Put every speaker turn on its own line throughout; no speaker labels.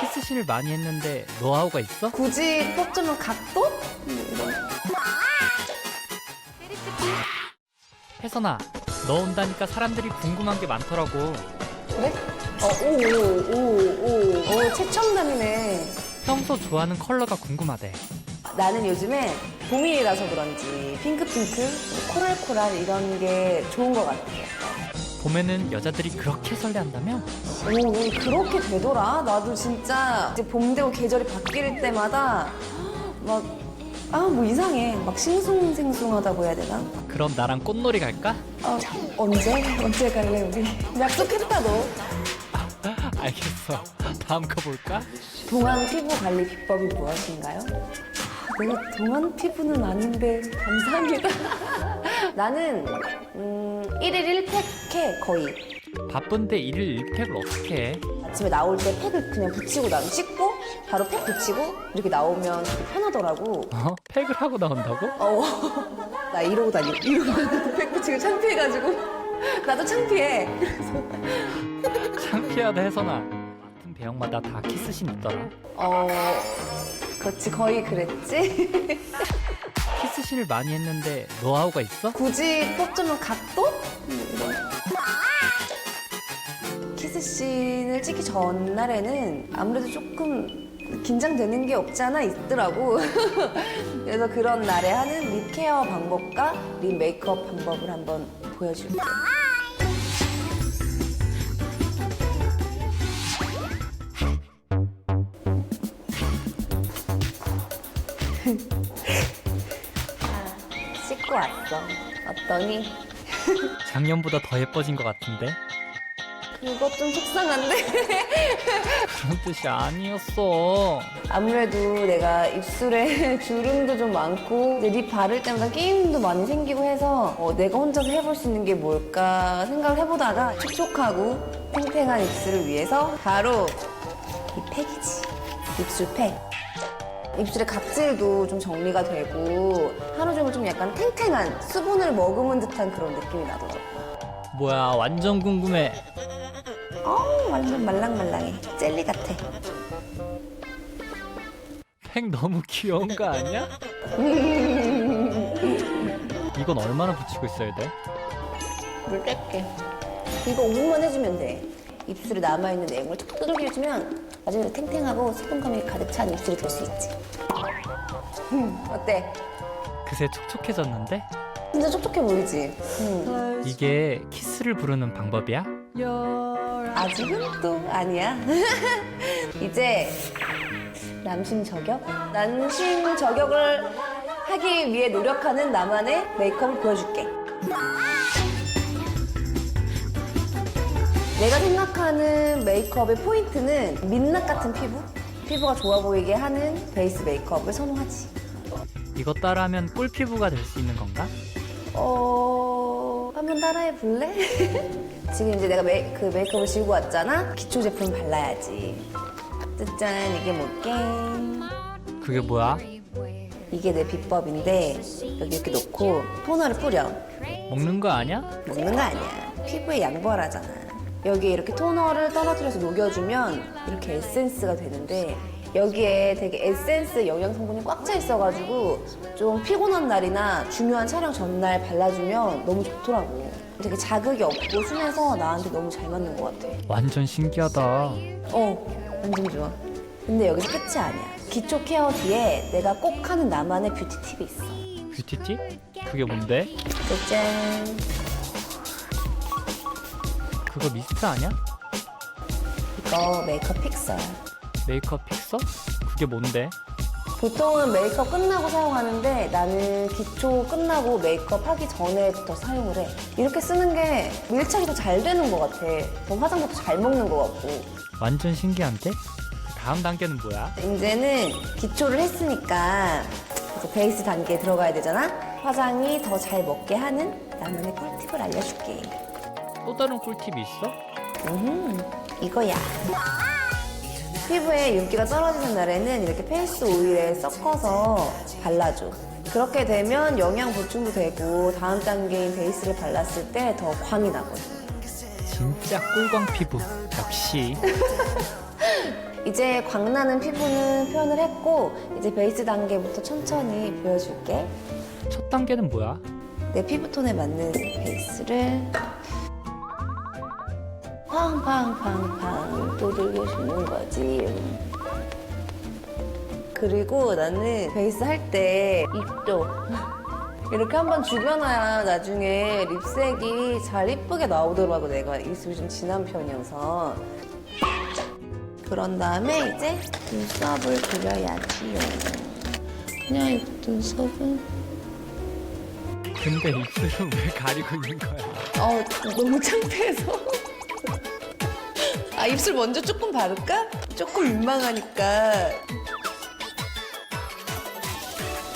키스신을 많이 했는데 노하우가 있어?
굳이 뽑자면 각도? 음, 이런.
혜선아, 너 온다니까 사람들이 궁금한 게 많더라고.
그래? 어, 오, 오, 오, 오, 오, 최첨단이네.
평소 좋아하는 컬러가 궁금하대.
나는 요즘에 봄이라서 그런지 핑크핑크, 뭐 코랄코랄 이런 게 좋은 것 같아.
봄에는 여자들이 그렇게 설레한다며?
오, 왜 그렇게 되더라? 나도 진짜 이제 봄 되고 계절이 바뀔 때마다 막, 아, 뭐 이상해. 막 싱숭생숭하다고 해야 되나?
그럼 나랑 꽃놀이 갈까?
어, 언제? 언제 갈래, 우리? 약속했다, 너.
알겠어. 다음 거 볼까?
동안 피부 관리 비법이 무엇인가요? 내가 동안 피부는 아닌데 감사합니다. 나는 음, 1일 1팩 해 거의.
바쁜데 일일 1팩을 어떻게 해?
아침에 나올 때 팩을 그냥 붙이고 나면 씻고 바로 팩 붙이고 이렇게 나오면 되게 편하더라고.
어? 팩을 하고 나온다고?
어, 나 이러고 다니. 이러고 다니. 팩 붙이고 창피해가지고 나도 창피해.
창피하다 혜선아. 같은 배역마다 다 키스신 있더라.
어, 그렇지 거의 그랬지.
키스신을 많이 했는데 노하우가 있어?
굳이 뽑자면 각도? 음, 이런. 키스 씬을 찍기 전날에는 아무래도 조금 긴장되는 게 없지 않아 있더라고. 그래서 그런 날에 하는 립 케어 방법과 립 메이크업 방법을 한번 보여줄게. 아, 씻고 왔어. 어떠니?
작년보다 더 예뻐진 것 같은데?
그거 좀 속상한데?
그런 뜻이 아니었어.
아무래도 내가 입술에 주름도 좀 많고 립 바를 때마다 끼임도 많이 생기고 해서 어, 내가 혼자서 해볼 수 있는 게 뭘까 생각을 해보다가 촉촉하고 탱탱한 입술을 위해서 바로 이 팩이지 입술 팩 입술의 각질도 좀 정리가 되고 하루 종일 좀 약간 탱탱한 수분을 머금은 듯한 그런 느낌이 나더라고
뭐야, 완전 궁금해.
어 완전 말랑말랑해 젤리 같아
팩 너무 귀여운 거 아니야? 이건 얼마나 붙이고 있어야 돼?
물 뺄게. 이거 5분만 해주면 돼. 입술에 남아있는 내용을 툭 두들겨주면 나중에 탱탱하고 수분감이 가득 찬 입술이 될 수 있지. 음, 어때?
그새 촉촉해졌는데?
진짜 촉촉해 보이지? 음.
이게 키스를 부르는 방법이야?
아직은 또 아니야. 이제 남심 저격? 남심 저격을 하기 위해 노력하는 나만의 메이크업을 보여줄게. 내가 생각하는 메이크업의 포인트는 민낯 같은 피부? 피부가 좋아 보이게 하는 베이스 메이크업을 선호하지.
이거 따라하면 꿀 피부가 될 수 있는 건가?
어, 한번 따라해 볼래? 지금 이제 내가 메, 그 메이크업을 지우고 왔잖아? 기초 제품 발라야지. 짜잔, 이게 뭘게?
그게 뭐야?
이게 내 비법인데, 여기 이렇게 놓고 토너를 뿌려.
먹는 거 아니야?
먹는 거 아니야. 피부에 양보하라잖아. 여기에 이렇게 토너를 떨어뜨려서 녹여주면 이렇게 에센스가 되는데 여기에 되게 에센스 영양 성분이 꽉 차 있어가지고 좀 피곤한 날이나 중요한 촬영 전날 발라주면 너무 좋더라고. 되게 자극이 없고 순해서 나한테 너무 잘 맞는 것 같아.
완전 신기하다.
어, 완전 좋아. 근데 여기서 끝이 아니야. 기초 케어 뒤에 내가 꼭 하는 나만의 뷰티 팁이 있어.
뷰티팁? 그게 뭔데?
짜잔.
그거 미스트 아니야?
이거 메이크업 픽서야.
메이크업 픽서? 그게 뭔데?
보통은 메이크업 끝나고 사용하는데 나는 기초 끝나고 메이크업 하기 전에부터 사용을 해. 이렇게 쓰는 게 밀착이 더 잘 되는 것 같아. 더 화장도 잘 먹는 것 같고.
완전 신기한데? 다음 단계는 뭐야?
이제는 기초를 했으니까 이제 베이스 단계에 들어가야 되잖아? 화장이 더 잘 먹게 하는 나만의 꿀팁을 알려줄게.
또 다른 꿀팁이 있어?
음, 이거야. 피부에 윤기가 떨어지는 날에는 이렇게 페이스 오일에 섞어서 발라줘. 그렇게 되면 영양 보충도 되고 다음 단계인 베이스를 발랐을 때 더 광이 나거든.
진짜 꿀광 피부. 역시.
이제 광나는 피부는 표현을 했고 이제 베이스 단계부터 천천히 보여줄게.
첫 단계는 뭐야?
내 피부톤에 맞는 베이스를 팡팡팡팡 두들겨 주는 거지. 그리고 나는 베이스 할 때 입도 이렇게 한번 죽여놔야 나중에 립색이 잘 이쁘게 나오더라고 내가 입술이 좀 진한 편이어서 그런 다음에 이제 눈썹을 그려야지요 그냥 이 눈썹은
근데 입술은 왜 가리고 있는 거야?
어, 너무 창피해서. 아, 입술 먼저 조금 바를까? 조금 민망하니까.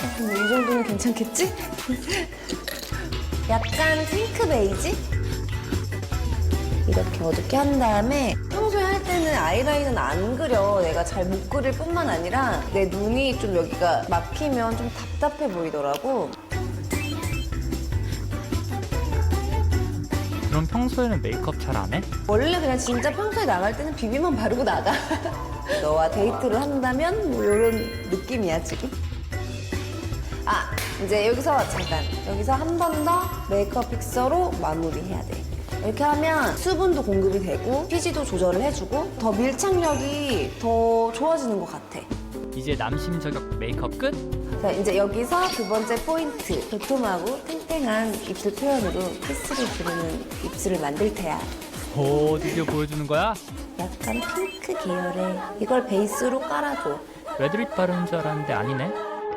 어, 뭐이 정도면 괜찮겠지? 약간 핑크 베이지? 이렇게 어둡게 한 다음에 평소에 할 때는 아이라인은 안 그려. 내가 잘 못 그릴 뿐만 아니라 내 눈이 좀 여기가 막히면 좀 답답해 보이더라고.
그럼 평소에는 메이크업 잘 안 해?
원래 그냥 진짜 평소에 나갈 때는 비비만 바르고 나가. 너와 데이트를 한다면 뭐 이런 느낌이야 지금. 아 이제 여기서 잠깐 여기서 한 번 더 메이크업 픽서로 마무리해야 돼. 이렇게 하면 수분도 공급이 되고 피지도 조절을 해주고 더 밀착력이 더 좋아지는 것 같아.
이제 남심 저격 메이크업 끝?
자 이제 여기서 두 번째 포인트 도톰하고 탱탱한 입술 표현으로 키스를 부르는 입술을 만들 테야.
오 드디어 보여주는 거야?
약간 핑크 계열의 이걸 베이스로 깔아줘.
레드립 바르는 줄 알았는데 아니네?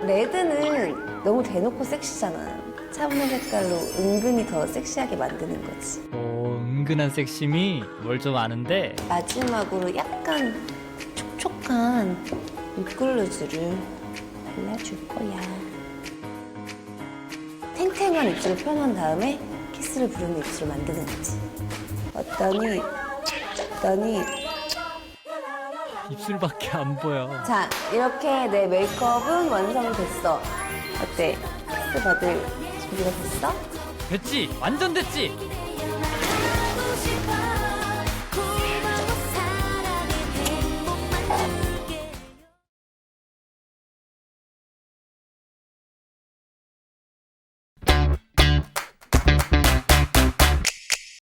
레드는 너무 대놓고 섹시잖아. 차분한 색깔로 은근히 더 섹시하게 만드는 거지.
오 은근한 섹심이 뭘 좀 아는데
마지막으로 약간 촉촉한 립글로즈를 발라줄 거야. 탱탱한 입술을 표현한 다음에 키스를 부르는 입술을 만드는 거지. 어떠니? 어떠니?
입술밖에 안 보여
자, 이렇게 내 메이크업은 완성이 됐어. 어때? 키스 받을 준비가 됐어?
됐지? 완전 됐지?